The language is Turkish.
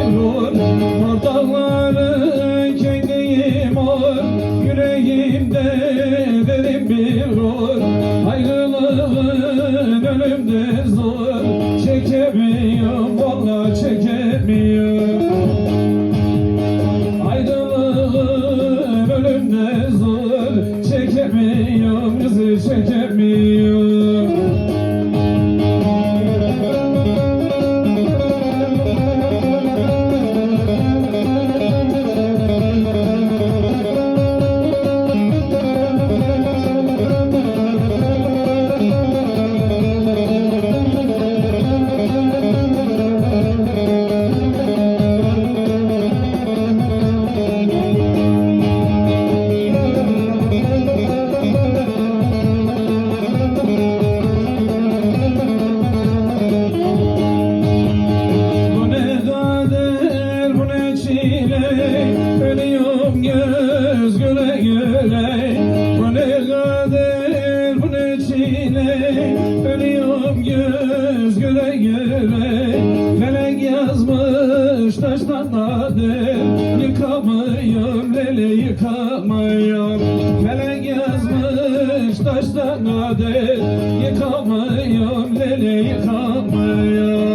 olur Dağları kendim ol Yüreğimde derin bir rol Ayrılığın ölümde zor Çek göz göre göre Bu ne kader, bu ne çile. Ölüyorum göz göre göre Felek yazmış taştan kader Yıkamıyorum lele yıkamıyorum Felek yazmış taştan kader Yıkamıyorum lele yıkamıyorum